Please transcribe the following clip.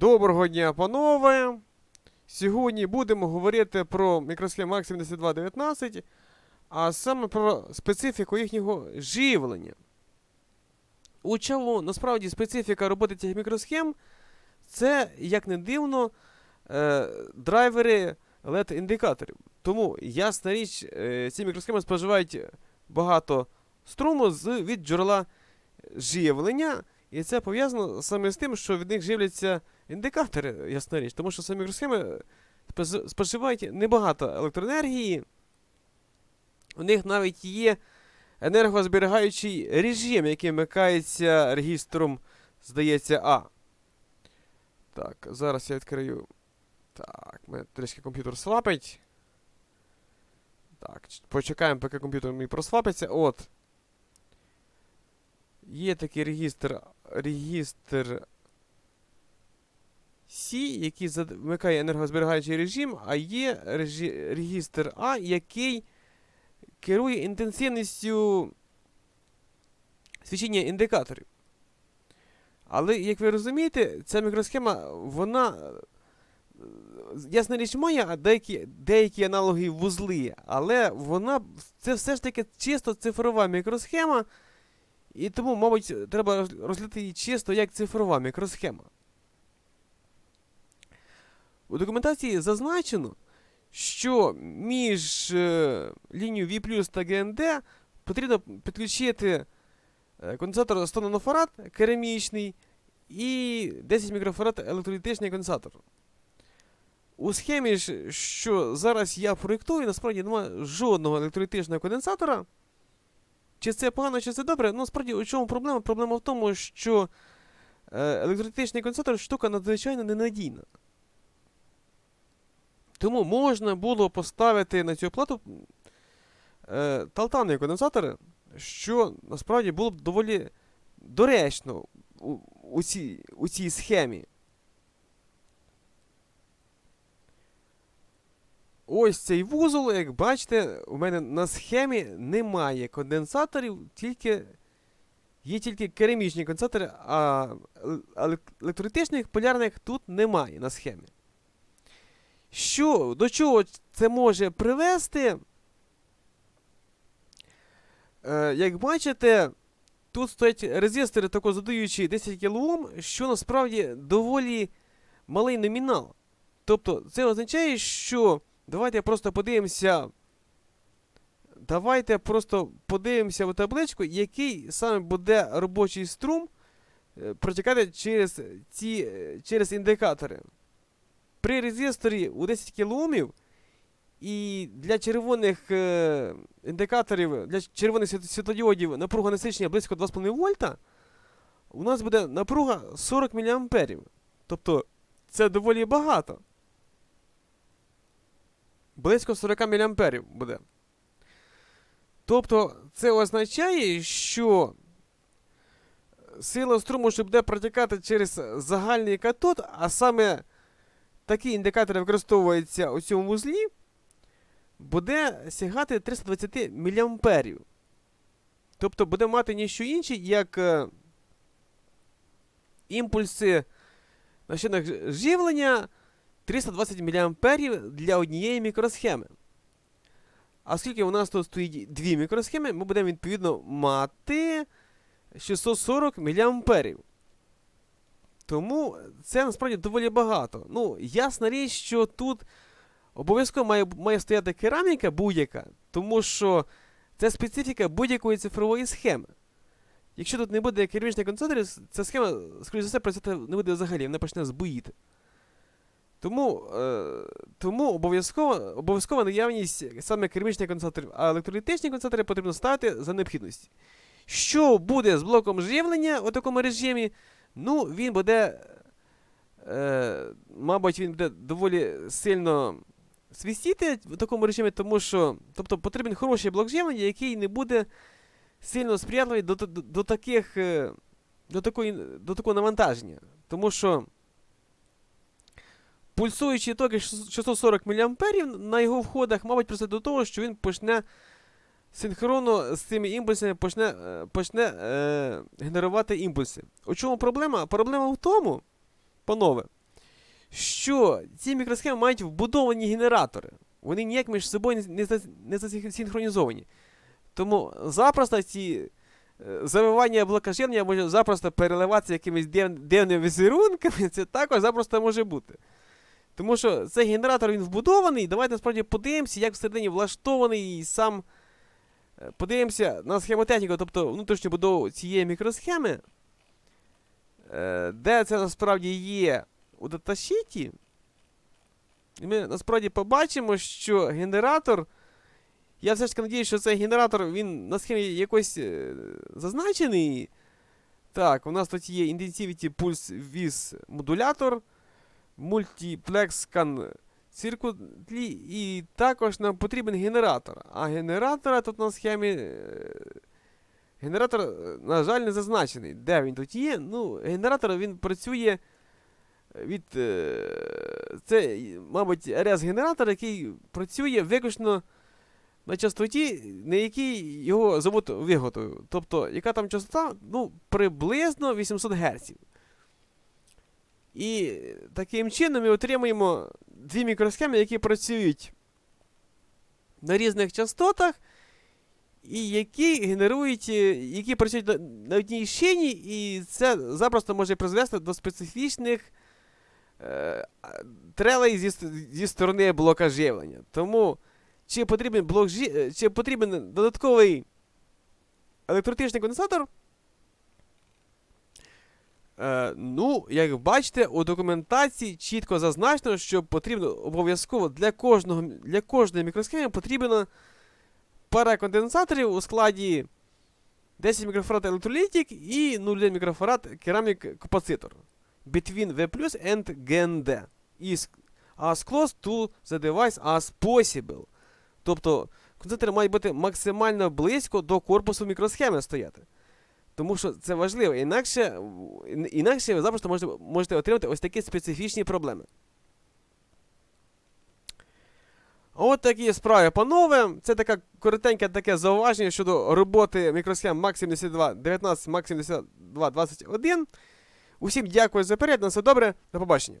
Доброго дня, панове! Сьогодні будемо говорити про мікросхему MAX 7219, а саме про специфіку їхнього живлення. У чому насправді специфіка роботи цих мікросхем це, як не дивно, е, драйвери LED-індикаторів. Тому, ясна річ, е, ці мікросхеми споживають багато струму від джерела живлення. І це пов'язано саме з тим, що від них живляться індикатори, ясна річ. Тому що самі мікросхеми споживають небагато електроенергії. У них навіть є енергозберігаючий режим, який вмикається регістром, здається, А. Так, зараз я відкрию. Так, мене трішки комп'ютер слапить. Так, почекаємо, поки комп'ютер мій просвапиться. От. Є такий регістр, регістр C, який вмикає енергозберігаючий режим, а є регістр А, який керує інтенсивністю свічення індикаторів. Але, як ви розумієте, ця мікросхема, вона. Ясна річ має деякі, деякі аналоги вузли, але вона це все ж таки чисто цифрова мікросхема, і тому, мабуть, треба роз- розглядати її чисто як цифрова мікросхема. У документації зазначено, що між е, лінією V та GND потрібно підключити е, конденсатор 100 нанофарад керамічний і 10 мікрофарад електролітичний конденсатор. У схемі, що зараз я проєктую, насправді немає жодного електролітичного конденсатора. Чи це погано, чи це добре? Ну, справді, у чому проблема? Проблема в тому, що е, електролітичний конденсатор штука надзвичайно ненадійна. Тому можна було поставити на цю плату е, талтанові конденсатори, що насправді було б доволі доречно у, у, цій, у цій схемі. Ось цей вузол, як бачите, у мене на схемі немає конденсаторів, тільки є тільки керамічні конденсатори, а ел- електролітичних полярних тут немає на схемі. Що, до чого це може привести? Е, як бачите, тут стоять резистори, тако задаючи 10 кОм, що насправді доволі малий номінал. Тобто, це означає, що давайте просто подивимося. Давайте просто подивимося в табличку, який саме буде робочий струм е, протікати через ці е, через індикатори. При резисторі у 10 кОм і для червоних е, індикаторів, для червоних світ- світлодіодів напруга насичення близько 2,5 вольта, у нас буде напруга 40 мА. Тобто це доволі багато. Близько 40 мА буде. Тобто, це означає, що сила струму, що буде протікати через загальний катод, а саме такі індикатори використовуються у цьому вузлі, буде сягати 320 мА. Тобто буде мати ніщо інше, як е, імпульси на живлення 320 мА для однієї мікросхеми. А оскільки у нас тут стоїть дві мікросхеми, ми будемо відповідно мати 640 мА. Тому це насправді доволі багато. Ну, ясна річ, що тут обов'язково має, має стояти кераміка будь-яка, тому що це специфіка будь-якої цифрової схеми. Якщо тут не буде керамічних конденсаторів, ця схема, скоріш за все, працювати не буде взагалі, вона почне збоїти. Тому, е, тому обов'язково, обов'язкова наявність саме керамічних конденсаторів, а електролітичні конденсатори потрібно ставити за необхідності. Що буде з блоком живлення у такому режимі? Ну, він буде. Е, мабуть, він буде доволі сильно свістіти в такому режимі, тому що тобто, потрібен хороший блок живлення, який не буде сильно сприятливий до, до, до таких. е, До, такої, до такого навантаження. Тому що пульсуючі токи 640 мА на його входах, мабуть, призведе до того, що він почне синхронно з цими імпульсами почне, е, почне е, генерувати імпульси. У чому проблема? Проблема в тому, панове, що ці мікросхеми мають вбудовані генератори. Вони ніяк між собою не, за- засинхронізовані. Тому запросто ці е, завивання блока живлення може запросто переливатися якимись див, дивними візерунками. Це також запросто може бути. Тому що цей генератор він вбудований. Давайте насправді подивимося, як всередині влаштований сам. е, Подивимося на схемотехніку, тобто внутрішню будову цієї мікросхеми. Е, Де це насправді є у даташіті. І ми насправді побачимо, що генератор. Я все ж таки надіюсь, що цей генератор він на схемі якось е, зазначений. Так, у нас тут є Intensivity Pulse Vis модулятор, Scan Circuitry, і також нам потрібен генератор. А генератора тут на схемі. е, Генератор, е, на жаль, не зазначений. Де він тут є? Ну, генератор він працює від. е, Це, мабуть, РС-генератор, який працює виключно на частоті, на якій його завод виготовив. Тобто, яка там частота? Ну, приблизно 800 Гц. І таким чином ми отримуємо дві мікросхеми, які працюють на різних частотах, і які генерують, е, які працюють на, одній шині, і це запросто може призвести до специфічних е, трелей зі, зі сторони блока живлення. Тому чи потрібен блок е, чи потрібен додатковий електротичний конденсатор? Е, ну, як бачите, у документації чітко зазначено, що потрібно обов'язково для кожного для кожної мікросхеми потрібна пара конденсаторів у складі 10 мікрофарад електролітик і 0,1 мікрофарад керамік капацитор. Between V and GND. Is as close to the device as possible. Тобто конденсатори мають бути максимально близько до корпусу мікросхеми стояти. Тому що це важливо. Інакше, інакше ви запросто можете, можете отримати ось такі специфічні проблеми. От такі справи, панове. Це таке коротеньке таке зауваження щодо роботи мікросхем MAX 72 19, MAX 72 21. Усім дякую за перегляд. На все добре. До побачення.